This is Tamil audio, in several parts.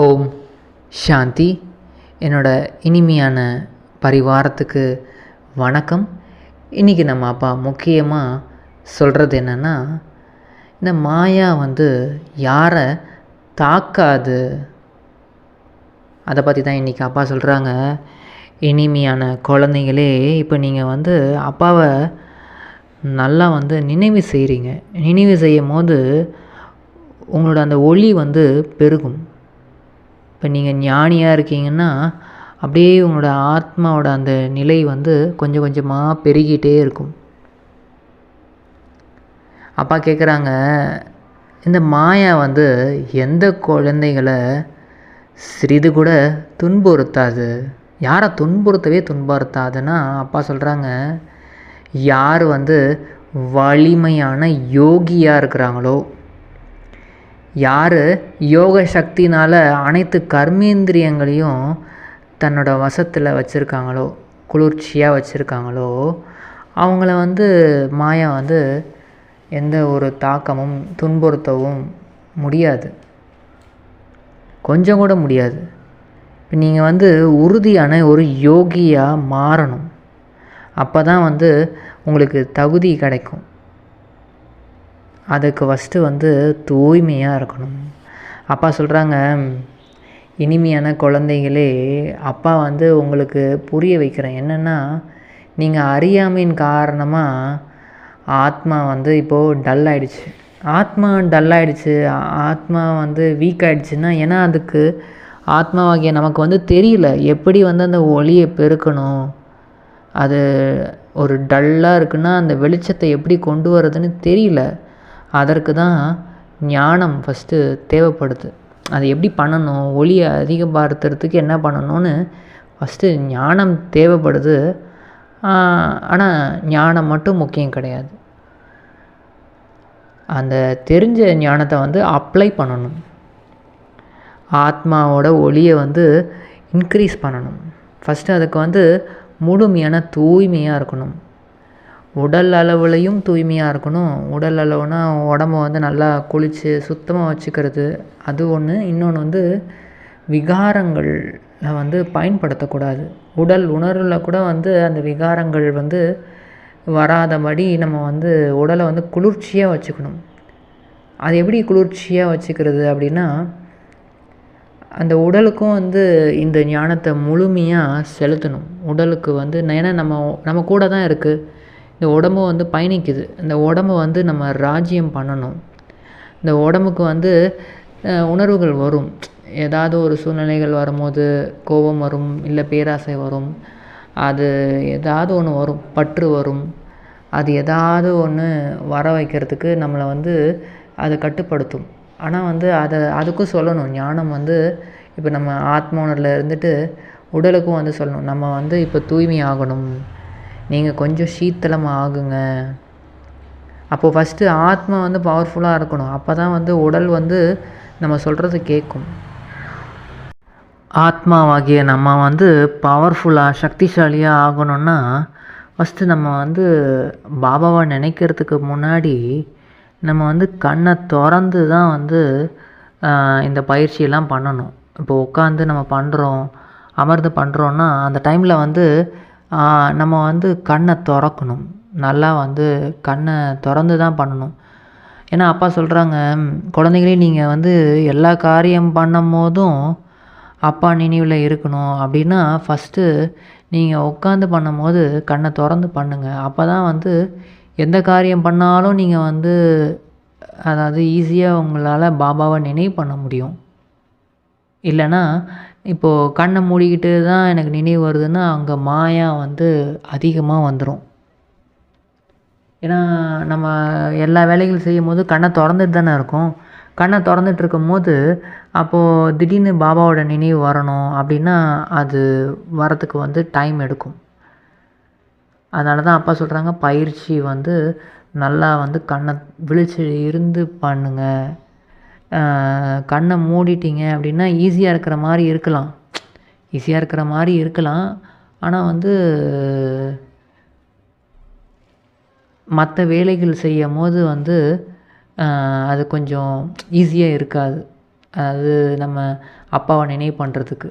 ஓம் சாந்தி. என்னோட இனிமையான பரிவாரத்துக்கு வணக்கம். இன்றைக்கி நம்ம அப்பா முக்கியமாக சொல்கிறது என்னென்னா இந்த மாயா வந்து யாரை தாக்காது. அதை பற்றி தான் இன்றைக்கி அப்பா சொல்கிறாங்க இனிமையான குழந்தைங்களே இப்போ நீங்கள் வந்து அப்பாவை நல்லா வந்து நினைவு செய்கிறீங்க நினைவு செய்யும் போது உங்களோட அந்த ஒளி வந்து பெருகும். இப்போ நீங்கள் ஞானியாக இருக்கீங்கன்னா அப்படியே உங்களோட ஆத்மாவோட அந்த நிலை வந்து கொஞ்சம் கொஞ்சமாக பெருகிட்டே இருக்கும். அப்பா கேட்குறாங்க இந்த மாயா வந்து எந்த குழந்தைகளை சிறிது கூட துன்புறுத்தாது. யாரை துன்புறுத்தவே துன்புறுத்தாதுன்னா அப்பா சொல்கிறாங்க யார் வந்து வலிமையான யோகியாக இருக்கிறாங்களோ யார்? யோக சக்தினால் அனைத்து கர்மேந்திரியங்களையும் தன்னோட வசத்தில் வச்சுருக்காங்களோ குளிர்ச்சியாக வச்சுருக்காங்களோ அவங்கள வந்து மாயா வந்து எந்த ஒரு தாக்கமும் துன்புறுத்தவும் முடியாது. கொஞ்சம் கூட முடியாது. இப்போ நீங்கள் வந்து உறுதியான ஒரு யோகியாக மாறணும். அப்போ தான் வந்து உங்களுக்கு தகுதி கிடைக்கும். அதுக்கு ஃபஸ்ட்டு வந்து தூய்மையாக இருக்கணும். அப்பா சொல்கிறாங்க இனிமையான குழந்தைகளே அப்பா வந்து உங்களுக்கு புரிய வைக்கிறேன். என்னென்னா நீங்கள் அறியாமையின் காரணமாக ஆத்மா வந்து இப்போது டல் ஆகிடுச்சு ஆத்மா டல் ஆகிடுச்சு ஆத்மா வந்து வீக் ஆகிடுச்சுன்னா ஏன்னா அதுக்கு ஆத்மாவாகிய நமக்கு வந்து தெரியல. எப்படி வந்து அந்த ஒளியை பெருக்கணும்? அது ஒரு டல்லாக இருக்குன்னா அந்த வெளிச்சத்தை எப்படி கொண்டு வரதுன்னு தெரியல. அதற்கு தான் ஞானம் ஃபஸ்ட்டு தேவைப்படுது. அதை எப்படி பண்ணணும்? ஒளியை அதிகப்படுத்துறதுக்கு என்ன பண்ணணும்னு ஃபஸ்ட்டு ஞானம் தேவைப்படுது. ஆனால் ஞானம் மட்டும் முக்கியம் கிடையாது. அந்த தெரிஞ்ச ஞானத்தை வந்து அப்ளை பண்ணணும். ஆத்மாவோட ஒளியை வந்து இன்க்ரீஸ் பண்ணணும். ஃபஸ்ட்டு அதுக்கு வந்து முழுமையான தூய்மையாக இருக்கணும். உடல் அளவுலையும் தூய்மையாக இருக்கணும். உடல் அளவுனா உடம்ப வந்து நல்லா குளித்து சுத்தமாக வச்சுக்கிறது. அது ஒன்று இன்னொன்று வந்து விகாரங்களில் வந்து பயன்படுத்தக்கூடாது. உடல் உணர்வில் கூட வந்து அந்த விகாரங்கள் வந்து வராதபடி நம்ம வந்து உடலை வந்து குளிர்ச்சியாக வச்சுக்கணும். அது எப்படி குளிர்ச்சியாக வச்சுக்கிறது அப்படின்னா அந்த உடலுக்கும் வந்து இந்த ஞானத்தை முழுமையாக செலுத்தணும். உடலுக்கு வந்து ஏன்னா நம்ம நம்ம கூட தான் இருக்குது இந்த உடம்பு வந்து பயணிக்குது. இந்த உடம்பு வந்து நம்ம ராஜ்யம் பண்ணணும். இந்த உடம்புக்கு வந்து உணர்வுகள் வரும். ஏதாவது ஒரு சூழ்நிலைகள் வரும்போது கோபம் வரும் இல்லை பேராசை வரும். அது ஏதாவது ஒன்று வரும் பற்று வரும். அது ஏதாவது ஒன்று வர வைக்கிறதுக்கு நம்மளை வந்து அதை கட்டுப்படுத்தும். ஆனால் வந்து அதை அதுக்கும் சொல்லணும். ஞானம் வந்து இப்போ நம்ம ஆத்ம இருந்துட்டு உடலுக்கும் வந்து சொல்லணும். நம்ம வந்து இப்போ தூய்மை ஆகணும் நீங்கள் கொஞ்சம் சீத்தளமாக ஆகுங்க. அப்போது ஃபஸ்ட்டு ஆத்மா வந்து பவர்ஃபுல்லாக இருக்கணும். அப்போ தான் வந்து உடல் வந்து நம்ம சொல்கிறது கேட்கும். ஆத்மாவாகிய நம்ம வந்து பவர்ஃபுல்லாக சக்திசாலியாக ஆகணும்னா ஃபஸ்ட்டு நம்ம வந்து பாபாவை நினைக்கிறதுக்கு முன்னாடி நம்ம வந்து கண்ணை திறந்து தான் வந்து இந்த பயிற்சியெல்லாம் பண்ணணும். இப்போ உட்காந்து நம்ம பண்ணுறோம் அமர்ந்து பண்ணுறோன்னா அந்த டைமில் வந்து நம்ம வந்து கண்ணை திறக்கணும். நல்லா வந்து கண்ணை திறந்து தான் பண்ணணும். ஏன்னா அப்பா சொல்கிறாங்க குழந்தைங்களே நீங்கள் வந்து எல்லா காரியம் பண்ணும் போதும் அப்பா நினைவில் இருக்கணும். அப்படின்னா ஃபஸ்ட்டு நீங்கள் உட்காந்து பண்ணும்போது கண்ணை திறந்து பண்ணுங்கள் அப்போ தான் வந்து எந்த காரியம் பண்ணாலும் நீங்கள் வந்து அதாவது ஈஸியாக உங்களால் பாபாவை நினைவு பண்ண முடியும். இல்லைன்னா இப்போது கண்ணை மூடிக்கிட்டு தான் எனக்கு நினைவு வருதுன்னா அங்கே மாயா வந்து அதிகமாக வந்துடும் ஏன்னா நம்ம எல்லா வேலைகளும் செய்யும் போது கண்ணை திறந்துட்டு தானே இருக்கும். கண்ணை திறந்துட்டு இருக்கும் போது அப்போது திடீர்னு பாபாவோட நினைவு வரணும் அப்படின்னா அது வரத்துக்கு வந்து டைம் எடுக்கும். அதனால தான் அப்பா சொல்கிறாங்க பயிற்சி வந்து நல்லா வந்து கண்ணை விழிச்சு இருந்து பண்ணுங்கள் கண்ணை மூடிட்டீங்க அப்படின்னா ஈஸியாக இருக்கிற மாதிரி இருக்கலாம். ஈஸியாக இருக்கிற மாதிரி இருக்கலாம். ஆனால் வந்து மற்ற வேலைகள் செய்யும் போது வந்து அது கொஞ்சம் ஈஸியாக இருக்காது. அதாவது நம்ம அப்பாவை நினைவு பண்ணுறதுக்கு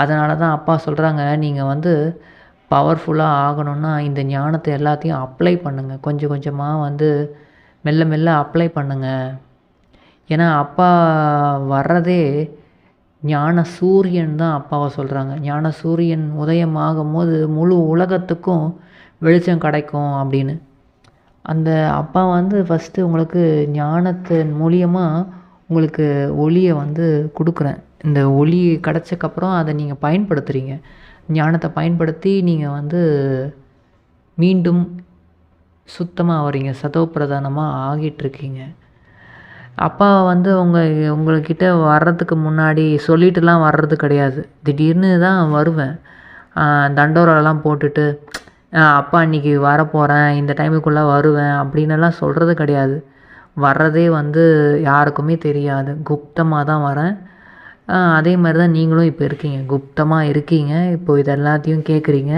அதனால தான் அப்பா சொல்கிறாங்க நீங்கள் வந்து பவர்ஃபுல்லாக ஆகணும்னா இந்த ஞானத்தை எல்லாத்தையும் அப்ளை பண்ணுங்கள் கொஞ்சம் கொஞ்சமாக வந்து மெல்ல மெல்ல அப்ளை பண்ணுங்கள் ஏன்னா அப்பா வர்றதே ஞான சூரியன் தான் அப்பாவை சொல்கிறாங்க ஞான சூரியன் உதயம் போது முழு உலகத்துக்கும் வெளிச்சம் கிடைக்கும் அப்படின்னு. அந்த அப்பா வந்து ஃபஸ்ட்டு உங்களுக்கு ஞானத்தின் மூலியமாக உங்களுக்கு ஒளியை வந்து கொடுக்குறேன். இந்த ஒளி கிடச்சக்கப்புறம் அதை நீங்கள் பயன்படுத்துகிறீங்க ஞானத்தை பயன்படுத்தி நீங்கள் வந்து மீண்டும் சுத்தமாக வரீங்க சதவிரதானமாக ஆகிட்டுருக்கீங்க அப்பா வந்து உங்கள் உங்கள்கிட்ட வர்றதுக்கு முன்னாடி சொல்லிட்டுலாம் வர்றது கிடையாது. திடீர்னு தான் வருவேன். தண்டோரெல்லாம் போட்டுட்டு அப்பா இன்றைக்கி வரப்போகிறேன் இந்த டைமுக்குள்ளே வருவேன் அப்படின்னுலாம் சொல்கிறது கிடையாது. வர்றதே வந்து யாருக்குமே தெரியாது. குப்தமாக தான் வரேன். அதே மாதிரி தான் நீங்களும் இப்போ இருக்கீங்க. குப்தமாக இருக்கீங்க. இப்போ இது எல்லாத்தையும் கேட்குறீங்க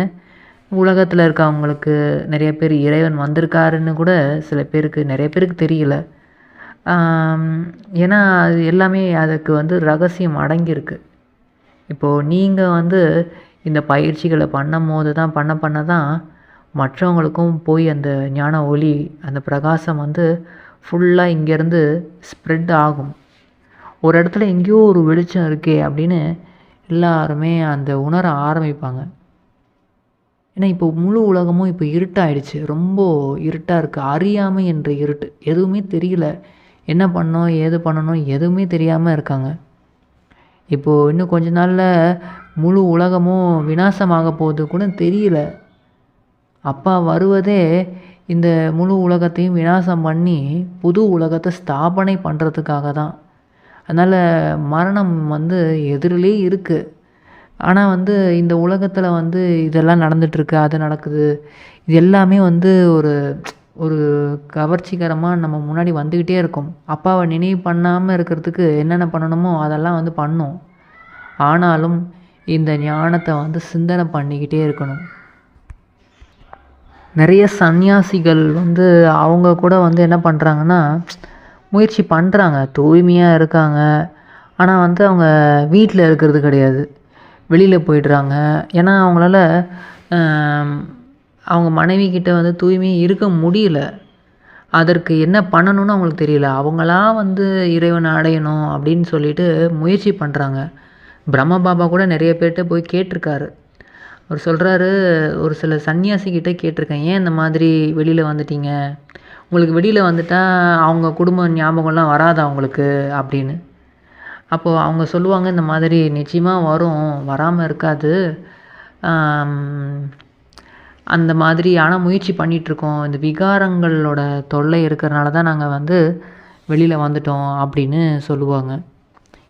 உலகத்தில் இருக்கவங்களுக்கு நிறைய பேர் இறைவன் வந்திருக்காருன்னு கூட சில பேருக்கு நிறைய பேருக்கு தெரியல. ஏன்னா அது எல்லாமே அதுக்கு வந்து ரகசியம் அடங்கியிருக்கு. இப்போது நீங்கள் வந்து இந்த பயிற்சிகளை பண்ணும் போது தான் பண்ண பண்ண தான் மற்றவங்களுக்கும் போய் அந்த ஞான ஒளி அந்த பிரகாசம் வந்து ஃபுல்லாக இங்கேருந்து ஸ்ப்ரெட் ஆகும். ஒரு இடத்துல எங்கேயோ ஒரு வெளிச்சம் இருக்கே அப்படின்னு எல்லாருமே அந்த உணர ஆரம்பிப்பாங்க. ஏன்னா இப்போ முழு உலகமும் இப்போ இருட்டாயிடுச்சு. ரொம்ப இருட்டாக இருக்குது அறியாமை என்ற இருட்டு. எதுவுமே தெரியல. என்ன பண்ணணும் ஏது பண்ணணும் எதுவுமே தெரியாமல் இருக்காங்க. இப்போது இன்னும் கொஞ்ச நாளில் முழு உலகமும் விநாசமாக போகுது கூட தெரியல. அப்பா வருவதே இந்த முழு உலகத்தையும் விநாசம் பண்ணி புது உலகத்தை ஸ்தாபனை பண்ணுறதுக்காக தான். அதனால் மரணம் வந்து எதிரிலே இருக்குது ஆனால் வந்து இந்த உலகத்தில் வந்து இதெல்லாம் நடந்துகிட்ருக்கு அது நடக்குது. இது எல்லாமே வந்து ஒரு ஒரு கவர்ச்சிகரமாக நம்ம முன்னாடி வந்துக்கிட்டே இருக்கும். அப்பாவை நினைவு பண்ணாமல் இருக்கிறதுக்கு என்னென்ன பண்ணணுமோ அதெல்லாம் வந்து பண்ணும். ஆனாலும் இந்த ஞானத்தை வந்து சிந்தனை பண்ணிக்கிட்டே இருக்கணும். நிறைய சன்னியாசிகள் வந்து அவங்க கூட வந்து என்ன பண்ணுறாங்கன்னா முயற்சி பண்ணுறாங்க தூய்மையாக இருக்காங்க. ஆனால் வந்து அவங்க வீட்டில் இருக்கிறது கிடையாது. வெளியில் போயிடுறாங்க. ஏன்னா அவங்களால அவங்க மனைவி கிட்டே வந்து தூய்மையாக இருக்க முடியல. அதற்கு என்ன பண்ணணும்னு அவங்களுக்கு தெரியல. அவங்களா வந்து இறைவனை அடையணும் அப்படின்னு சொல்லிட்டு முயற்சி பண்ணுறாங்க பிரம்ம பாபா கூட நிறைய பேர்கிட்ட போய் கேட்டிருக்காரு. அவர் சொல்கிறாரு ஒரு சில சன்னியாசிக்கிட்ட கேட்டிருக்கேன். ஏன் இந்த மாதிரி வெளியில் வந்துட்டீங்க? உங்களுக்கு வெளியில் வந்துட்டால் அவங்க குடும்ப ஞாபகம்லாம் வராதா அவங்களுக்கு அப்படின்னு. அப்போது அவங்க சொல்லுவாங்க இந்த மாதிரி நிச்சயமாக வரும். வராமல் இருக்காது. அந்த மாதிரியான முயற்சி பண்ணிகிட்ருக்கோம் இந்த விகாரங்களோட தொல்லை இருக்கிறனால தான் நாங்கள் வந்து வெளியில் வந்துட்டோம் அப்படின்னு சொல்லுவாங்க.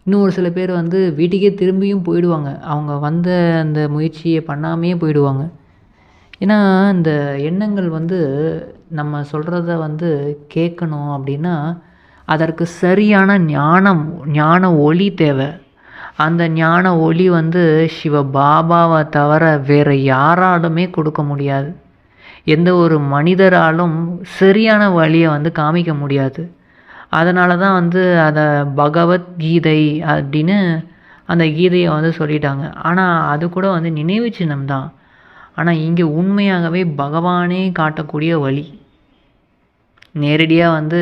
இன்னும் ஒரு சில பேர் வந்து வீட்டுக்கே திரும்பியும் போயிடுவாங்க. அவங்க வந்த அந்த முயற்சியை பண்ணாமையே போயிடுவாங்க. ஏன்னா இந்த எண்ணங்கள் வந்து நம்ம சொல்கிறத வந்து கேட்கணும் அப்படின்னா அதற்கு சரியான ஞானம் ஞான ஒளி தேவை. அந்த ஞான ஒளி வந்து சிவ பாபாவை தவிர வேறு யாராலுமே கொடுக்க முடியாது. எந்த ஒரு மனிதராலும் சரியான வழியை வந்து காமிக்க முடியாது. அதனால தான் வந்து அதை பகவத்கீதை அப்படின்னு அந்த கீதையை வந்து சொல்லிட்டாங்க. ஆனால் அது கூட வந்து நினைவு சின்னம் தான். ஆனால் இங்கே உண்மையாகவே பகவானே காட்டக்கூடிய வழி. நேரடியாக வந்து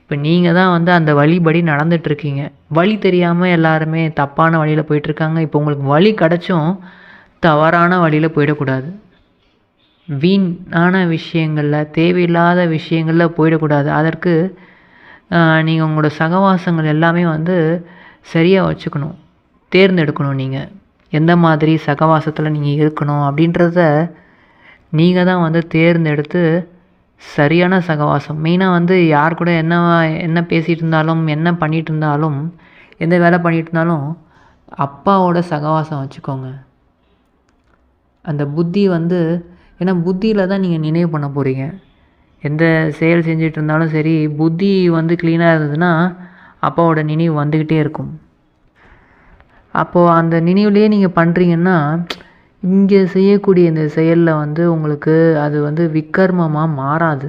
இப்போ நீங்கள் தான் வந்து அந்த வழிபடி நடந்துகிட்ருக்கீங்க வழி தெரியாமல் எல்லாருமே தப்பான வழியில் போயிட்டுருக்காங்க. இப்போ உங்களுக்கு வழி கிடச்சும் தவறான வழியில் போயிடக்கூடாது. வீணான விஷயங்களில் தேவையில்லாத விஷயங்களில் போயிடக்கூடாது. அதற்கு நீங்கள் உங்களோட சகவாசங்கள் எல்லாமே வந்து சரியாக வச்சுக்கணும். தேர்ந்தெடுக்கணும் நீங்கள் எந்த மாதிரி சகவாசத்தில் நீங்கள் இருக்கணும் அப்படின்றத நீங்கள் தான் வந்து தேர்ந்தெடுத்து சரியான சகவாசம். மெயினாக வந்து யார் கூட என்ன என்ன பேசிகிட்டு இருந்தாலும் என்ன பண்ணிகிட்டு இருந்தாலும் எந்த வேலை பண்ணிகிட்டு இருந்தாலும் அப்பாவோட சகவாசம் வச்சுக்கோங்க. அந்த புத்தி வந்து ஏன்னா புத்தியில் தான் நீங்கள் நினைவு பண்ண போகிறீங்க எந்த செயல் செஞ்சிட்டு இருந்தாலும் சரி புத்தி வந்து க்ளீனாக இருந்ததுன்னா அப்பாவோட நினைவு வந்துக்கிட்டே இருக்கும். அப்போது அந்த நினைவுலேயே நீங்கள் பண்ணுறீங்கன்னா இங்கே செய்யக்கூடிய இந்த செயலில் வந்து உங்களுக்கு அது வந்து விக்கர்மமாக மாறாது.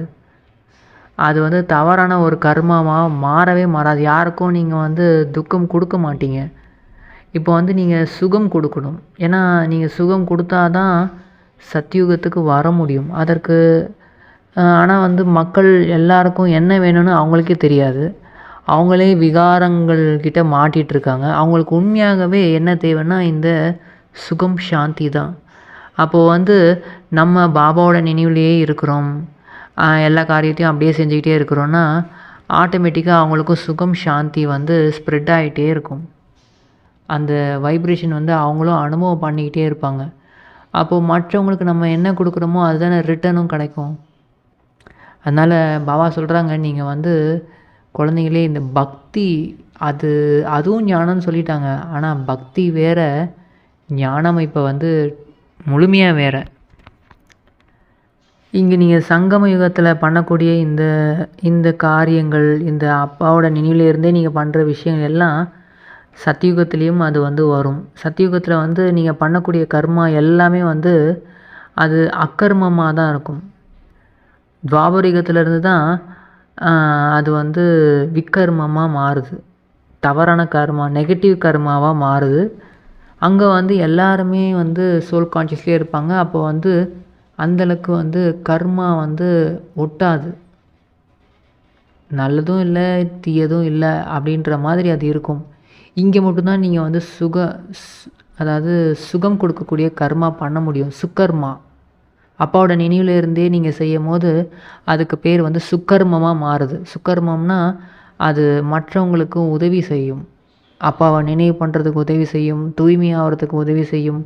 அது வந்து தவறான ஒரு கர்மமாக மாறவே மாறாது. யாருக்கும் நீங்கள் வந்து துக்கம் கொடுக்க மாட்டீங்க. இப்போ வந்து நீங்கள் சுகம் கொடுக்கணும். ஏன்னா நீங்கள் சுகம் கொடுத்தா தான் சத்தியுகத்துக்கு வர முடியும். அதற்கு ஆனால் வந்து மக்கள் எல்லாருக்கும் என்ன வேணும்னு அவங்களுக்கே தெரியாது. அவங்களே விகாரங்கள் கிட்ட மாட்டிகிட்டு இருக்காங்க. அவங்களுக்கு உண்மையாகவே என்ன தேவைன்னா இந்த சுகம் சாந்தி தான். அப்போது வந்து நம்ம பாபாவோட நினைவுலேயே இருக்கிறோம். எல்லா காரியத்தையும் அப்படியே செஞ்சுக்கிட்டே இருக்கிறோன்னா ஆட்டோமேட்டிக்காக அவங்களுக்கும் சுகம் சாந்தி வந்து ஸ்ப்ரெட் ஆகிட்டே இருக்கும். அந்த வைப்ரேஷன் வந்து அவங்களும் அனுபவம் பண்ணிக்கிட்டே இருப்பாங்க. அப்போது மற்றவங்களுக்கு நம்ம என்ன கொடுக்குறோமோ அதுதானே ரிட்டனும் கிடைக்கும். அதனால் பாபா சொல்கிறாங்க நீங்கள் வந்து குழந்தைங்களே இந்த பக்தி அது அதுவும் ஞானம்னு சொல்லிட்டாங்க. ஆனால் பக்தி வேற ஞானம் இப்போ வந்து முழுமையாக வேற. இங்கே நீங்கள் சங்கம யுகத்தில் பண்ணக்கூடிய இந்த இந்த காரியங்கள் இந்த அப்பாவோட நினைவிலிருந்தே நீங்கள் பண்ணுற விஷயங்கள் எல்லாம் சத்தியுகத்துலேயும் அது வந்து வரும். சத்தியுகத்தில் வந்து நீங்கள் பண்ணக்கூடிய கர்மா எல்லாமே வந்து அது அக்கர்மமாக தான் இருக்கும். துவாபரிகத்திலேருந்து தான் அது வந்து விக்கர்மமாக மாறுது. தவறான கர்மா நெகட்டிவ் கர்மாவாக மாறுது. அங்கே வந்து எல்லாருமே வந்து சோல் கான்ஷியஸ்லேயே இருப்பாங்க. அப்போ வந்து அந்தளவுக்கு வந்து கர்மா வந்து ஒட்டாது. நல்லதும் இல்லை தீயதும் இல்லை அப்படின்ற மாதிரி அது இருக்கும். இங்கே மட்டும்தான் நீங்கள் வந்து சுக அதாவது சுகம் கொடுக்கக்கூடிய கர்மா பண்ண முடியும். சுக்கர்மா. அப்பாவோட நினைவில் இருந்தே நீங்கள் செய்யும் போது அதுக்கு பேர் வந்து சுக்கர்மமாக மாறுது. சுக்கர்மம்னா அது மற்றவங்களுக்கு உதவி செய்யும். அப்பாவை நினைவு பண்ணுறதுக்கு உதவி செய்யும் தூய்மையாகிறதுக்கு உதவி செய்யும்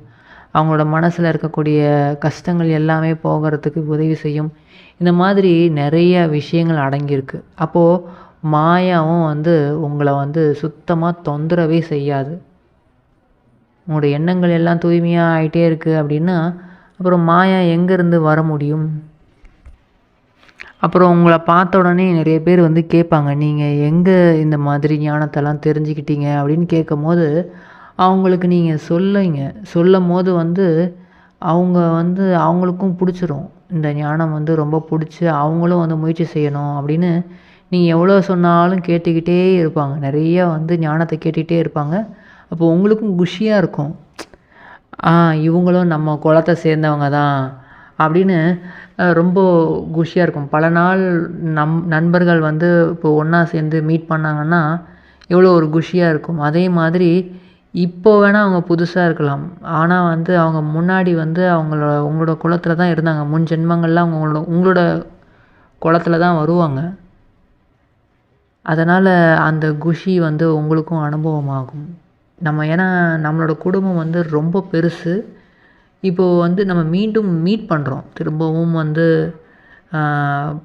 அவங்களோட மனசில் இருக்கக்கூடிய கஷ்டங்கள் எல்லாமே போகிறதுக்கு உதவி செய்யும். இந்த மாதிரி நிறைய விஷயங்கள் அடங்கியிருக்கு. அப்போது மாயாவும் வந்து உங்களை வந்து சுத்தமாக தொந்தரவே செய்யாது. உங்களோட எண்ணங்கள் எல்லாம் தூய்மையாக ஆகிட்டே இருக்குது அப்படின்னா அப்புறம் மாயா எங்கேருந்து வர முடியும்? அப்புறம் உங்களை பார்த்த உடனே நிறைய பேர் வந்து கேட்பாங்க நீங்கள் எங்கே இந்த மாதிரி ஞானத்தெல்லாம் தெரிஞ்சுக்கிட்டீங்க? அப்படின்னு கேட்கும்போது அவங்களுக்கு நீங்கள் சொல்லுங்க. சொல்லும் போது வந்து அவங்க வந்து அவங்களுக்கும் பிடிச்சிரும். இந்த ஞானம் வந்து ரொம்ப பிடிச்சி அவங்களும் வந்து முயற்சி செய்யணும் அப்படின்னு நீங்கள் எவ்வளோ சொன்னாலும் கேட்டுக்கிட்டே இருப்பாங்க. நிறைய வந்து ஞானத்தை கேட்டுக்கிட்டே இருப்பாங்க. அப்போ உங்களுக்கும் குஷியாக இருக்கும். ஆ இவங்களும் நம்ம குளத்தை சேர்ந்தவங்க தான். அப்படின்னு ரொம்ப குஷியாக இருக்கும். பல நாள் நம் நண்பர்கள் வந்து இப்போ ஒன்றா சேர்ந்து மீட் பண்ணாங்கன்னா எவ்வளோ ஒரு குஷியாக இருக்கும். அதே மாதிரி இப்போ வேணால் அவங்க புதுசாக இருக்கலாம். ஆனால் வந்து அவங்க முன்னாடி வந்து அவங்களோட உங்களோட குலத்தில் தான் இருந்தாங்க. முன் ஜென்மங்கள்லாம் அவங்க உங்களோட உங்களோட தான் வருவாங்க. அதனால் அந்த குஷி வந்து உங்களுக்கும் அனுபவமாகும். நம்ம ஏன்னா நம்மளோட குடும்பம் வந்து ரொம்ப பெருசு. இப்போது வந்து நம்ம மீண்டும் மீட் பண்ணுறோம் திரும்பவும் வந்து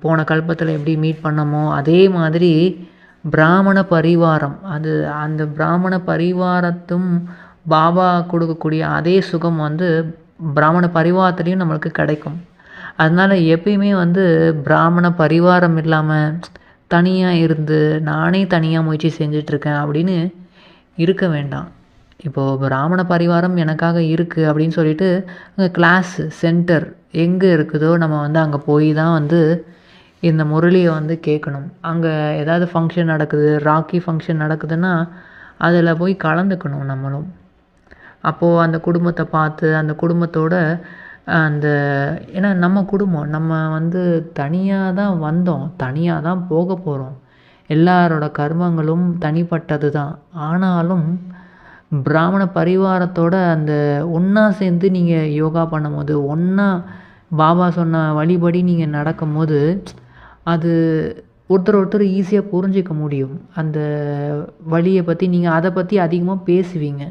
போன கல்பத்தில் எப்படி மீட் பண்ணமோ அதே மாதிரி பிராமண பரிவாரம். அது அந்த பிராமண பரிவாரத்தும் பாபா கொடுக்கக்கூடிய அதே சுகம் வந்து பிராமண பரிவாரத்துலேயும் நம்மளுக்கு கிடைக்கும். அதனால் எப்பயுமே வந்து பிராமண பரிவாரம் இல்லாமல் தனியாக இருந்து நானே தனியாக முயற்சி செஞ்சிட்ருக்கேன் அப்படின்னு இருக்க வேண்டாம். இப்போது ராமண பரிவாரம் எனக்காக இருக்குது அப்படின்னு சொல்லிட்டு அங்கே சென்டர் எங்கே இருக்குதோ நம்ம வந்து அங்கே போய் தான் வந்து இந்த முரளியை வந்து கேட்கணும் அங்கே ஏதாவது ஃபங்க்ஷன் நடக்குது ராக்கி ஃபங்க்ஷன் நடக்குதுன்னா அதில் போய் கலந்துக்கணும் நம்மளும். அப்போது அந்த குடும்பத்தை பார்த்து அந்த குடும்பத்தோட அந்த ஏன்னா நம்ம குடும்பம் நம்ம வந்து தனியாக தான் வந்தோம் தனியாக தான் போக போகிறோம் எல்லாரோட கர்மங்களும் தனிப்பட்டது தான். ஆனாலும் பிராமண பரிவாரத்தோட அந்த ஒன்றா சேர்ந்து நீங்கள் யோகா பண்ணும்போது ஒன்றா பாபா சொன்ன வழிபடி நீங்கள் நடக்கும்போது அது ஒருத்தர் ஒருத்தர் ஈஸியாக புரிஞ்சிக்க முடியும். அந்த வழியை பற்றி நீங்கள் அதை பற்றி அதிகமாக பேசுவீங்க.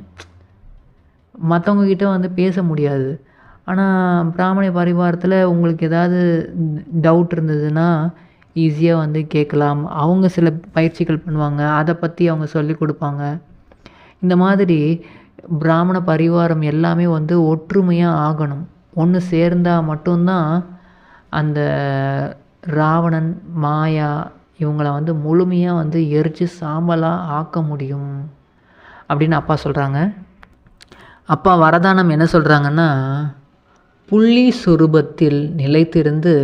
மற்றவங்கக்கிட்ட வந்து பேச முடியாது. ஆனால் பிராமண பரிவாரத்தில் உங்களுக்கு ஏதாவது டவுட் இருந்ததுன்னா ஈஸியாக வந்து கேட்கலாம். அவங்க சில பயிற்சிகள் பண்ணுவாங்க. அதை பற்றி அவங்க சொல்லிக் கொடுப்பாங்க. இந்த மாதிரி பிராமண பரிவாரம் எல்லாமே வந்து ஒற்றுமையாக ஆகணும். ஒன்று சேர்ந்தால் மட்டும்தான் அந்த ராவணன் மாயா இவங்களை வந்து முழுமையாக வந்து எரித்து சாம்பலாக ஆக்க முடியும் அப்படின்னு அப்பா சொல்கிறாங்க அப்பா வரதானம் என்ன சொல்கிறாங்கன்னா புள்ளி சுரூபத்தில் நிலைத்திருந்து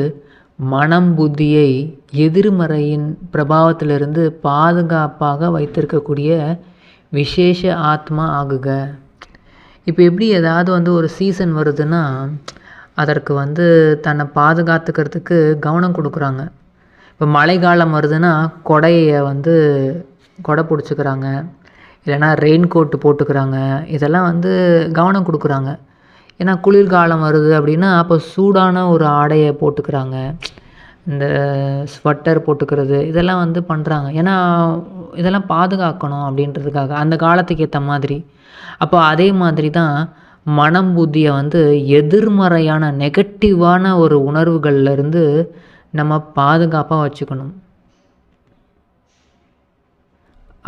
மனம் புத்தியை எதிர்மறையின் பிரபாவத்திலிருந்து பாதுகாப்பாக வைத்திருக்கக்கூடிய விசேஷ ஆத்மா ஆகுக. இப்போ எப்படி ஏதாவது வந்து ஒரு சீசன் வருதுன்னா அதற்கு வந்து தன்னை பாதுகாத்துக்கிறதுக்கு கவனம் கொடுக்குறாங்க. இப்போ மழைக்காலம் வருதுன்னா கொடையை வந்து கொடை பிடிச்சிக்கிறாங்க. இல்லைன்னா ரெயின் கோட்டு போட்டுக்கிறாங்க. இதெல்லாம் வந்து கவனம் கொடுக்குறாங்க. ஏன்னா குளிர்காலம் வருது அப்படின்னா அப்போ சூடான ஒரு ஆடையை போட்டுக்கிறாங்க. இந்த ஸ்வெட்டர் போட்டுக்கிறது இதெல்லாம் வந்து பண்ணுறாங்க ஏன்னா இதெல்லாம் பாதுகாக்கணும் அப்படின்றதுக்காக அந்த காலத்துக்கு ஏற்ற மாதிரி. அப்போ அதே மாதிரி தான் மனம் புத்தியை வந்து எதிர்மறையான நெகட்டிவான ஒரு உணர்வுகள்லேருந்து நம்ம பாதுகாப்பாக வச்சுக்கணும்.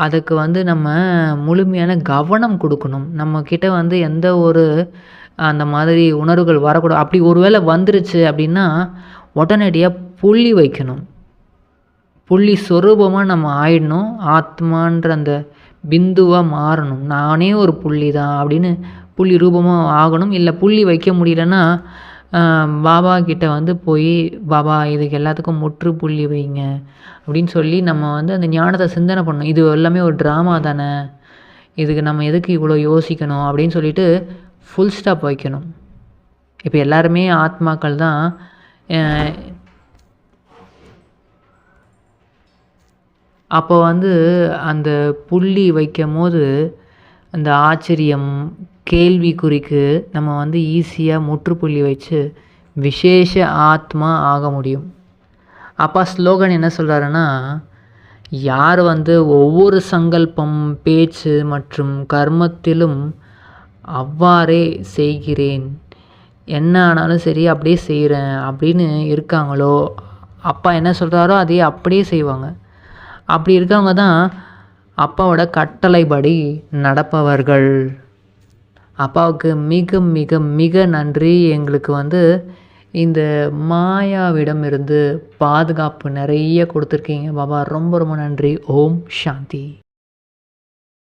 அதுக்கு வந்து நம்ம முழுமையான கவனம் கொடுக்கணும். நம்மக்கிட்ட வந்து எந்த ஒரு அந்த மாதிரி உணர்வுகள் வரக்கூடாது. அப்படி ஒருவேளை வந்துருச்சு அப்படின்னா உடனடியாக புள்ளி வைக்கணும். புள்ளி சொரூபமாக நம்ம ஆயிடணும். ஆத்மான்ற அந்த பிந்துவாக மாறணும். நானே ஒரு புள்ளி தான் அப்படின்னு புள்ளி ரூபமாக ஆகணும். இல்லை புள்ளி வைக்க முடியலன்னா பாபா கிட்ட வந்து போய் பாபா இதுக்கு எல்லாத்துக்கும் முற்றுப்புள்ளி வைங்க. அப்படின்னு சொல்லி நம்ம வந்து அந்த ஞானத்தை சிந்தனை பண்ணணும். இது எல்லாமே ஒரு ட்ராமா தானே. இதுக்கு நம்ம எதுக்கு இவ்வளோ யோசிக்கணும் அப்படின்னு சொல்லிட்டு ஃபுல் ஸ்டாப் வைக்கணும். இப்போ எல்லாருமே ஆத்மாக்கள் தான் அப்போ வந்து அந்த புள்ளி வைக்கும் போது அந்த ஆச்சரியம் கேள்விக்குறிக்கு நம்ம வந்து ஈஸியாக முற்றுப்புள்ளி வச்சு விசேஷ ஆத்மா ஆக முடியும். அப்பா ஸ்லோகன் என்ன சொல்கிறாருன்னா யார் வந்து ஒவ்வொரு சங்கல்பம் பேச்சு மற்றும் கர்மத்திலும் அவ்வாறே செய்கிறேன். என்ன ஆனாலும் சரி அப்படியே செய்கிறேன் அப்படின்னு இருக்காங்களோ அப்பா என்ன சொல்கிறாரோ அதையே அப்படியே செய்வாங்க. அப்படி இருக்கவங்க தான் அப்பாவோட கட்டளைப்படி நடப்பவர்கள். அப்பாவுக்கு மிக மிக மிக நன்றி. எங்களுக்கு வந்து இந்த மாயாவிடம் இருந்து பாதுகாப்பு நிறைய கொடுத்துருக்கீங்க. பாபா ரொம்ப ரொம்ப நன்றி. ஓம் சாந்தி.